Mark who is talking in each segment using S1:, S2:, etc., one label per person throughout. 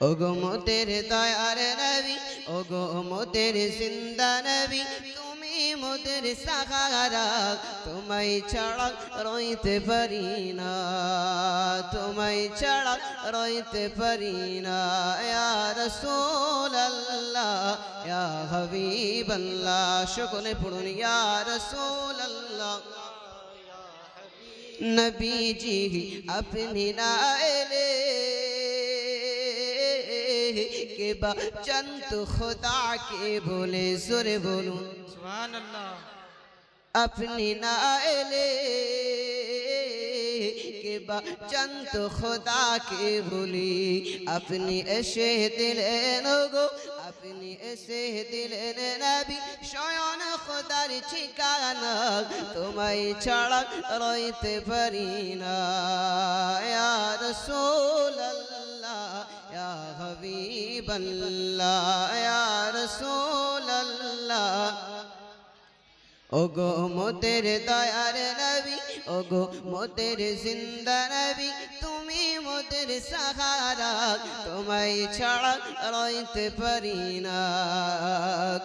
S1: ওগো মোতের দয়ার নবী, ওগো মোতের জিন্দা নবী, তুমি মোদের সাহারা, তোমায় ছাড়া রইতে পারি না, তোমায় ছাড়া রইতে পারি না, ইয়া রাসূলুল্লাহ, ইয়া হাবিবাল্লাহ, সকলে পড়ুন, ইয়া রাসূলুল্লাহ। নবী জি আপনি না এলে বা চন্ত খোদা বলে জোরে বলুন। আপনি না এলে কে বা চন্ত খোদা বলি? আপনি এসে দিলেন গো আপনি এসে দিলেন নবী শয়ন খোদার ঠিকানা তোমায় ছাড়া রইতে পারি না। হাবিবাল্লাহ ইয়া রাসূলুল্লাহ। ওগো মোদের দয়ার নবী, ওগো মোদের জিন্দা নবী, তুমি মোদের সাহারা, তোমায় ছাড়া রইতে পারি না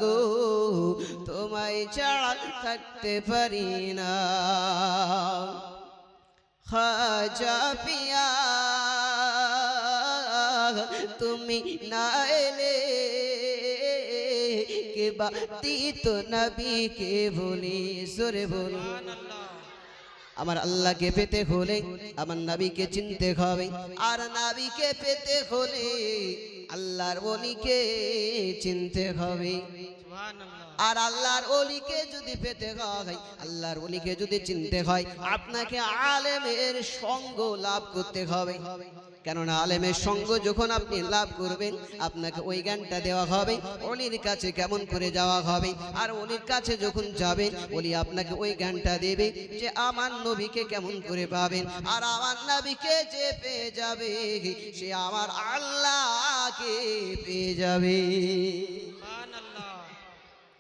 S1: গো। তোমায় ছাড়া থাকতে পারি না। খাজা পিয়া তুমি না এলে, কে বাতি তো নবী কে বলি জোরে বলুন
S2: সুবহান আল্লাহ
S1: আমার আল্লাহকে পেতে হলে, আমার নবীকে চিনতে হবে। আর নবীকে পেতে হলে, আল্লাহর বলিকে চিনতে হবে। আর আল্লাহর অলিকে যদি পেতে হয়, আল্লাহর অলিকে যদি চিনতে হয়, আপনাকে আলেমের সঙ্গ লাভ করতে হবে। কেননা আলেমের সঙ্গ যখন আপনি লাভ করবেন, আপনাকে ওই জ্ঞানটা দেওয়া হবে, অলির কাছে কেমন করে যাওয়া হবে? আর অলির কাছে যখন যাবেন, অলি আপনাকে ওই জ্ঞানটা দেবে যে আমার নবীকে কেমন করে পাবেন। আর আমার নবীকে যে পেয়ে যাবে, সে আমার আল্লাহকে পেয়ে যাবে।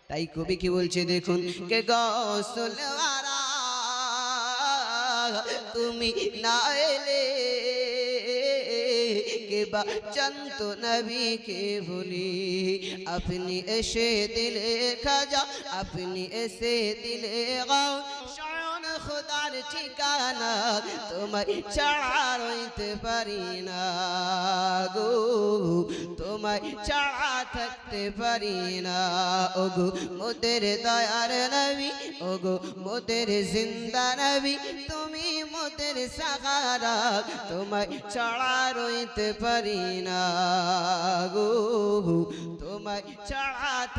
S1: তাই কবি কি বলছে দেখুন, কে গসলওয়ারা তুমি না এলে বা চন্ত নবী কে বলি আপনি এসে দিলে খাজা আপনি এসে দিলে গাও। খোদার ঠিকানা তোমার ছাড়া রইতে পারি না গো। তোমায় ছাড়া থাকতে পারি না। ওগো মোদের দয়ার নবী, ওগো মোদের জিন্দা নবী, তুমি মোদের সাহারা, তোমায় ছাড়া রইতে পারি না গো। তোমায় ছাড়া